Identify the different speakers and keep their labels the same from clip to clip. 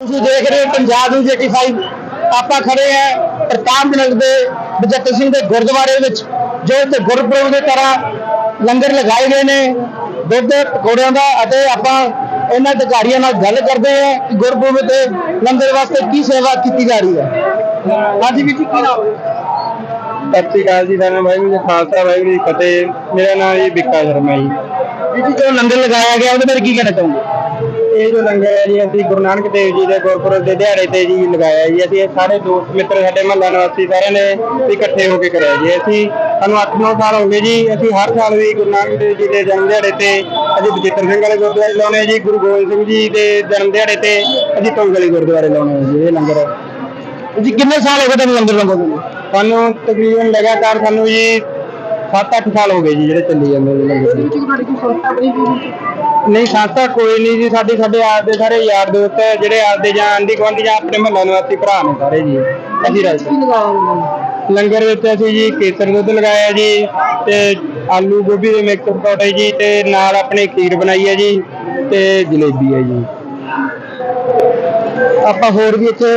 Speaker 1: ਤੁਸੀਂ ਦੇਖ ਰਹੇ ਹੋ ਪੰਜਾਬ ਨੂੰ 85 ਆਪਾਂ ਖੜੇ ਆ ਪ੍ਰਤਾਪ ਨਗਰ ਦੇ ਬਜਟ ਸਿੰਘ ਦੇ ਗੁਰਦੁਆਰੇ ਵਿੱਚ ਜੋ ਇੱਥੇ ਗੁਰਪੁਰਬ ਦੇ ਤਰ੍ਹਾਂ ਲੰਗਰ ਲਗਾਏ ਗਏ ਨੇ ਦੁੱਧ ਪਕੌੜਿਆਂ ਦਾ ਅਤੇ ਆਪਾਂ ਇਹਨਾਂ ਅਧਿਕਾਰੀਆਂ ਨਾਲ ਗੱਲ ਕਰਦੇ ਆ ਕਿ ਗੁਰਪੁਰਬ ਤੇ ਲੰਗਰ ਵਾਸਤੇ ਕੀ ਸੇਵਾ ਕੀਤੀ ਜਾ ਰਹੀ ਹੈ। ਹਾਂਜੀ ਜੀ ਕੀ ਨਾਮ
Speaker 2: ਸਤਿ ਸ਼੍ਰੀ ਅਕਾਲ ਜੀ ਸਾਰਿਆਂ ਵਾਹਿਗੁਰੂ ਜੀ ਖਾਲਸਾ ਵਾਹਿਗੁਰੂ ਜੀ ਫਤਿਹ। ਮੇਰਾ ਨਾਮ ਜੀ ਬਿੱਕਾ ਸ਼ਰਮਾ ਜੀ।
Speaker 1: ਜੀ ਜੋ ਲੰਗਰ ਲਗਾਇਆ ਗਿਆ ਉਹਦੇ ਬਾਰੇ ਕੀ ਕਹਿਣਾ ਚਾਹੋਗੇ?
Speaker 2: ਇਹ ਜੋ ਲੰਗਰ ਹੈ ਜੀ ਅਸੀਂ ਗੁਰੂ ਨਾਨਕ ਦੇਵ ਜੀ ਦੇ ਗੁਰਪੁਰਬ ਦੇ ਦਿਹਾੜੇ ਤੇ ਜੀ ਲਗਾਇਆ ਜੀ। ਅਸੀਂ ਇਹ ਸਾਰੇ ਦੋਸਤ ਮਿੱਤਰ ਸਾਡੇ ਮਹੱਲਾ ਨਿਵਾਸੀ ਸਾਰਿਆਂ ਨੇ ਇਕੱਠੇ ਹੋ ਕੇ ਕਰਿਆ ਜੀ। ਅਸੀਂ ਸਾਨੂੰ 8-9 ਸਾਲ ਹੋ ਗਏ ਜੀ ਅਸੀਂ ਹਰ ਸਾਲ ਵੀ ਗੁਰੂ ਨਾਨਕ ਦੇਵ ਜੀ ਦੇ ਜਨਮ ਦਿਹਾੜੇ ਤੇ ਅਸੀਂ ਬਚਿੱਤਰ ਸਿੰਘ ਵਾਲੇ ਗੁਰਦੁਆਰੇ ਲਾਉਣੇ ਆ ਜੀ ਗੁਰੂ ਗੋਬਿੰਦ ਸਿੰਘ ਜੀ ਦੇ ਜਨਮ ਦਿਹਾੜੇ ਤੇ ਅਸੀਂ ਤੁੰਗਲੀ ਗੁਰਦੁਆਰੇ ਲਾਉਣੇ ਆ ਜੀ ਇਹ ਲੰਗਰ
Speaker 1: ਜੀ ਕਿੰਨੇ ਸਾਲ ਹੋ ਗਏ ਤੁਹਾਨੂੰ ਲੰਗਰ ਲਾਉਂਦੇ ਨੂੰ
Speaker 2: ਸਾਨੂੰ ਤਕਰੀਬਨ ਲਗਾਤਾਰ ਸਾਨੂੰ ਜੀ 7-8 ਸਾਲ ਹੋ ਗਏ ਜੀ ਜਿਹੜੇ ਚੱਲੀ ਜਾਂਦੇ ਨੇ ਲੰਗਰ ਜੀ
Speaker 1: ਤੁਹਾਡੀ ਕੋਈ ਸੰਸਥਾ ਬਣੀ ਹੋਈ
Speaker 2: ਨਹੀਂ ਸੰਸਥਾ ਕੋਈ ਨਹੀਂ ਜੀ। ਸਾਡੇ ਸਾਡੇ ਆਪ ਦੇ ਸਾਰੇ ਯਾਰ ਦੋਸਤ ਹੈ, ਜਿਹੜੇ ਆਪਦੇ ਜਾਂ ਆਂਢੀ ਗੁਆਂਢੀ ਜਾਂ ਆਪਣੇ ਮਹੱਲਾ ਨਿਵਾਸੀ ਭਰਾ ਨੇ ਸਾਰੇ ਜੀ। ਅਸੀਂ ਰਲ ਕੇ। ਲੰਗਰ ਵਿੱਚ ਅਸੀਂ ਜੀ ਕੇਸਰ ਦੁੱਧ ਲਗਾਇਆ ਜੀ ਤੇ ਆਲੂ ਗੋਭੀ ਦੇ ਮਿਕਸ ਪਕੌੜੇ ਜੀ ਤੇ ਨਾਲ ਆਪਣੇ ਖੀਰ ਬਣਾਈ ਹੈ ਜੀ ਤੇ ਜਲੇਬੀ ਹੈ ਜੀ।
Speaker 1: ਆਪਾਂ ਹੋਰ ਵੀ ਇੱਥੇ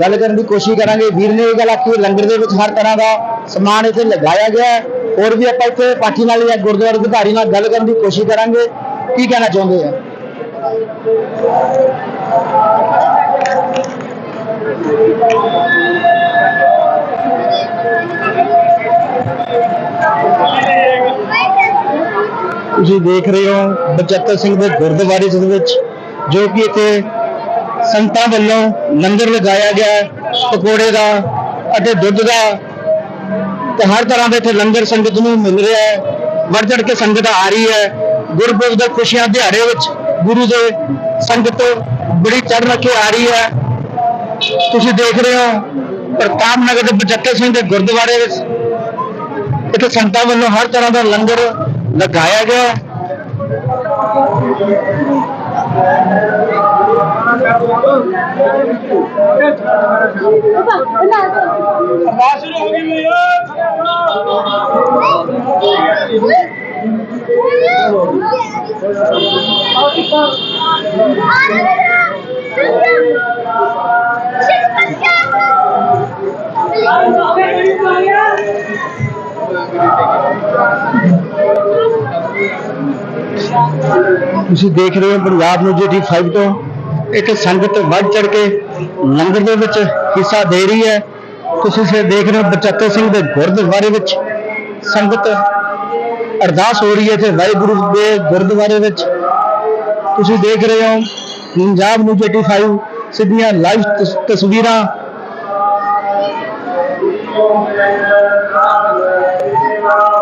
Speaker 1: ਗੱਲ ਕਰਨ ਦੀ ਕੋਸ਼ਿਸ਼ ਕਰਾਂਗੇ। ਵੀਰ ਨੇ ਇਹ ਗੱਲ ਆਖੀ ਲੰਗਰ ਦੇ ਵਿੱਚ ਹਰ ਤਰ੍ਹਾਂ ਦਾ ਸਮਾਨ ਇੱਥੇ ਲਗਾਇਆ ਗਿਆ ਹੋਰ ਵੀ ਆਪਾਂ ਇੱਥੇ ਪਾਠੀ ਨਾਲ ਜਾਂ ਗੁਰਦੁਆਰਾ ਅਧਿਕਾਰੀ ਨਾਲ ਗੱਲ ਕਰਨ ਦੀ ਕੋਸ਼ਿਸ਼ ਕਰਾਂਗੇ। ਕੀ ਕਹਿਣਾ ਚਾਹੁੰਦੇ ਆ? ਤੁਸੀਂ ਦੇਖ ਰਹੇ ਹੋ ਬਚੱਤਰ ਸਿੰਘ ਦੇ ਗੁਰਦੁਆਰੇ ਦੇ ਵਿੱਚ, ਜੋ ਕਿ ਇੱਥੇ ਸੰਤਾਂ ਵੱਲੋਂ ਲੰਗਰ ਲਗਾਇਆ ਗਿਆ, ਪਕੌੜੇ ਦਾ ਅਤੇ ਦੁੱਧ ਦਾ। ਤੇ ਹਰ ਤਰ੍ਹਾਂ ਦੇ ਇੱਥੇ ਲੰਗਰ ਸੰਗਤ ਨੂੰ ਮਿਲ ਰਿਹਾ ਹੈ। ਵੜ ਚੜ ਕੇ ਸੰਗਤ ਆ ਰਹੀ ਹੈ। ਗੁਰਪੁਰਬ ਦੇ ਖੁਸ਼ੀਆਂ ਦਿਹਾੜੇ ਵਿੱਚ ਗੁਰੂ ਦੇ ਸੰਗਤ ਬੜੀ ਚੜ੍ਹ ਕੇ ਆ ਰਹੀ ਹੈ। ਤੁਸੀਂ ਦੇਖ ਰਹੇ ਹੋ ਪ੍ਰਤਾਪ ਨਗਰ ਦੇ ਬਚੱਤਰ ਸਿੰਘ ਦੇ ਗੁਰਦੁਆਰੇ ਵਿੱਚ ਇੱਥੇ ਸੰਤਾਂ ਵੱਲੋਂ ਹਰ ਤਰ੍ਹਾਂ ਦਾ ਲੰਗਰ ਲਗਾਇਆ ਗਿਆ। 老
Speaker 3: 大，老大，都。十
Speaker 2: 八岁了，兄弟们。
Speaker 1: ਤੁਸੀਂ ਦੇਖ ਰਹੇ ਹੋ ਪੰਜਾਬ ਨੂੰ ਜੀ 5 ਤੋਂ। ਇੱਕ ਸੰਗਤ ਵੱਧ ਚੜ ਕੇ ਲੰਗਰ ਦੇ ਵਿੱਚ ਹਿੱਸਾ ਦੇ ਰਹੀ ਹੈ। ਤੁਸੀਂ ਸੇ ਦੇਖ ਰਹੇ ਹੋ ਬਚੱਤਰ ਸਿੰਘ ਦੇ ਗੁਰਦੁਆਰੇ ਵਿੱਚ ਸੰਗਤ ਅਰਦਾਸ ਹੋ ਰਹੀ ਹੈ ਤੇ ਵਾਹਿਗੁਰੂ ਦੇ ਗੁਰਦੁਆਰੇ ਵਿੱਚ। ਤੁਸੀਂ ਦੇਖ ਰਹੇ ਹੋ ਪੰਜਾਬ ਨੂੰ 85 ਸਿੱਧੀਆਂ ਲਾਈਵ ਤਸਵੀਰਾਂ।
Speaker 3: Oi,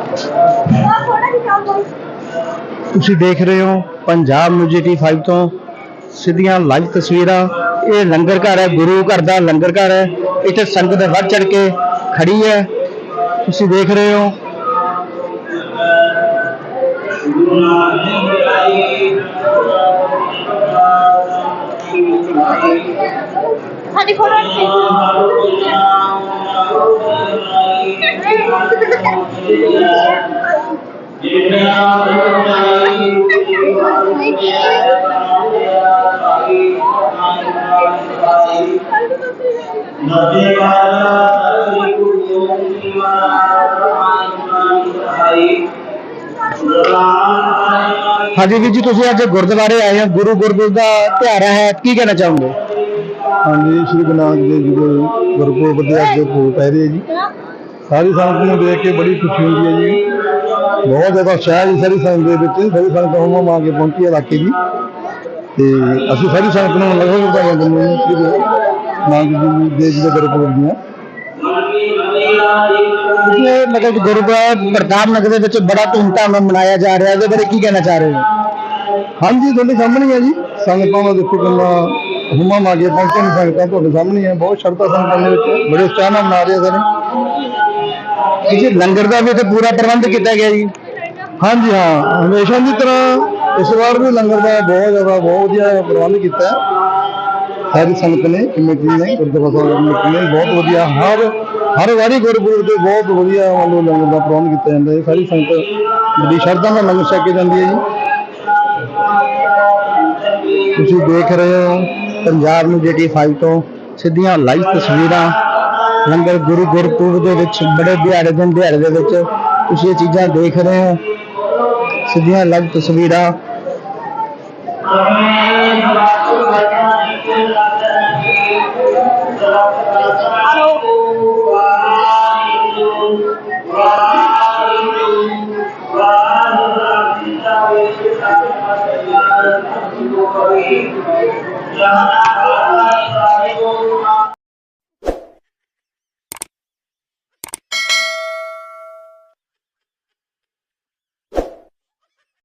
Speaker 1: ਤੁਸੀਂ ਦੇਖ ਰਹੇ ਹੋ ਪੰਜਾਬ ਨੂੰ 5 ਤੋਂ ਸਿੱਧੀਆਂ ਲਾਈਵ ਤਸਵੀਰਾਂ। ਇਹ ਲੰਗਰ ਘਰ ਹੈ, ਗੁਰੂ ਘਰ ਦਾ ਲੰਗਰ ਘਰ ਹੈ। ਇੱਥੇ ਸੰਗਤ ਵੱਧ ਚੜ ਕੇ ਖੜੀ ਹੈ। ਤੁਸੀਂ ਦੇਖ ਰਹੇ ਹੋ।
Speaker 3: ਸਾਡੀ ਫੋਟੋ
Speaker 1: ਹਾਂਜੀ ਵੀਰ ਜੀ ਤੁਸੀਂ ਅੱਜ ਗੁਰਦੁਆਰੇ ਆਏ ਹੋ ਗੁਰੂ ਗੁਰਪੁਰਬ ਦਾ ਤਿਉਹਾਰ ਹੈ ਕੀ ਕਹਿਣਾ ਚਾਹੋਗੇ
Speaker 4: ਹਾਂਜੀ ਸ਼੍ਰੀ ਗੁਰੂ ਨਾਨਕ ਦੇਵ ਜੀ ਦੇ ਗੁਰਪੁਰਬ ਦੇ ਅੱਜ ਭੋਗ ਪੈ ਰਹੇ ਜੀ ਸਾਰੀ ਸੰਗਤ ਨੂੰ ਦੇਖ ਕੇ ਬੜੀ ਖੁਸ਼ੀ ਹੁੰਦੀ ਹੈ ਜੀ। ਬਹੁਤ ਜ਼ਿਆਦਾ ਉਤਸ਼ਾਹ ਹੈ ਜੀ ਸਾਰੀ ਸੰਗਤ ਦੇ ਵਿੱਚ। ਸਾਰੀ ਸੰਗਤ ਹੋਮਾ ਮਾ ਕੇ ਪਹੁੰਚੀ ਹੈ ਇਲਾਕੇ ਦੀ। ਤੇ ਅਸੀਂ ਸਾਰੀ ਸੰਗਤ ਨੂੰ ਲਗਭਗ ਵਧਾਈਆਂ ਦਿੰਦੇ ਹਾਂ ਸ਼੍ਰੀ ਗੁਰੂ ਨਾਨਕ ਦੇਵ ਜੀ ਦੇ ਗੁਰਪੁਰਬ ਦੀਆਂ।
Speaker 1: ਇਹ ਮਤਲਬ ਗੁਰਦੁਆਰਾ ਪ੍ਰਤਾਪ ਨਗਰ ਦੇ ਵਿੱਚ ਬੜਾ ਧੂਮਧਾਮ ਨਾਲ ਮਨਾਇਆ ਜਾ ਰਿਹਾ। ਇਹਦੇ ਬਾਰੇ ਕੀ ਕਹਿਣਾ ਚਾਹ ਰਹੇ ਹੋ?
Speaker 4: ਹਾਂਜੀ, ਤੁਹਾਡੇ ਸਾਹਮਣੇ ਹੀ ਹੈ ਜੀ। ਸੰਗਤਾਂ ਦਾ ਦੇਖੋ ਕਿੰਨਾ ਹੁਮਾ ਮਾਗੇ ਪਹੁੰਚਣ ਸੰਗਤਾਂ ਤੁਹਾਡੇ ਸਾਹਮਣੇ ਹੀ ਹੈ। ਬਹੁਤ ਸ਼ਰਧਾ ਸੰਗਤਾਂ ਦੇ ਵਿੱਚ। ਬੜੇ ਉਤਸ਼ਾਹ ਨਾਲ ਮਨਾ ਰਹੇ ਆ ਸਾਰੇ।
Speaker 1: ਜੀ, ਲੰਗਰ ਦਾ ਵੀ ਇੱਥੇ ਪੂਰਾ ਪ੍ਰਬੰਧ ਕੀਤਾ ਗਿਆ ਜੀ।
Speaker 4: ਹਾਂਜੀ, ਹਾਂ। ਹਮੇਸ਼ਾ ਦੀ ਤਰ੍ਹਾਂ ਇਸ ਵਾਰ ਵੀ ਲੰਗਰ ਦਾ ਬਹੁਤ ਜ਼ਿਆਦਾ, ਬਹੁਤ ਵਧੀਆ ਪ੍ਰਬੰਧ ਕੀਤਾ ਹੈ। ਸਾਰੀ ਸੰਗਤ ਨੇ, ਕਮੇਟੀ ਨੇ, ਗੁਰਦੁਆਰਾ ਸਾਹਿਬ ਕਮੇਟੀ ਨੇ ਬਹੁਤ ਵਧੀਆ, ਹਰ ਹਰ ਵਾਰੀ ਗੁਰਪੁਰਬ ਤੇ ਬਹੁਤ ਵਧੀਆ ਮੰਨ ਲੰਗਰ ਦਾ ਪ੍ਰਬੰਧ ਕੀਤਾ ਜਾਂਦਾ ਹੈ। ਸਾਰੀ ਸੰਗਤ ਬੜੀ ਸ਼ਰਧਾ ਨਾਲ ਲੰਗਰ ਛਕ ਕੇ ਜਾਂਦੀ ਹੈ ਜੀ।
Speaker 1: ਤੁਸੀਂ ਦੇਖ ਰਹੇ ਹੋ, ਪੰਜਾਬ ਨੂੰ ਜਿਹੜੀ ਫਾਈਲ ਤੋਂ ਸਿੱਧੀਆਂ ਲਾਈਵ ਤਸਵੀਰਾਂ ਲੰਗਰ ਗੁਰੂ ਗੁਰਪੁਰਬ ਦੇ ਵਿੱਚ, ਬੜੇ ਦਿਹਾੜੇ ਦਿਨ ਦਿਹਾੜੇ ਦੇ ਵਿੱਚ ਤੁਸੀਂ ਇਹ ਚੀਜ਼ਾਂ ਦੇਖ ਰਹੇ ਹੋ ਸਿੱਧੀਆਂ ਲਾਈਵ ਤਸਵੀਰਾਂ
Speaker 5: Yeah.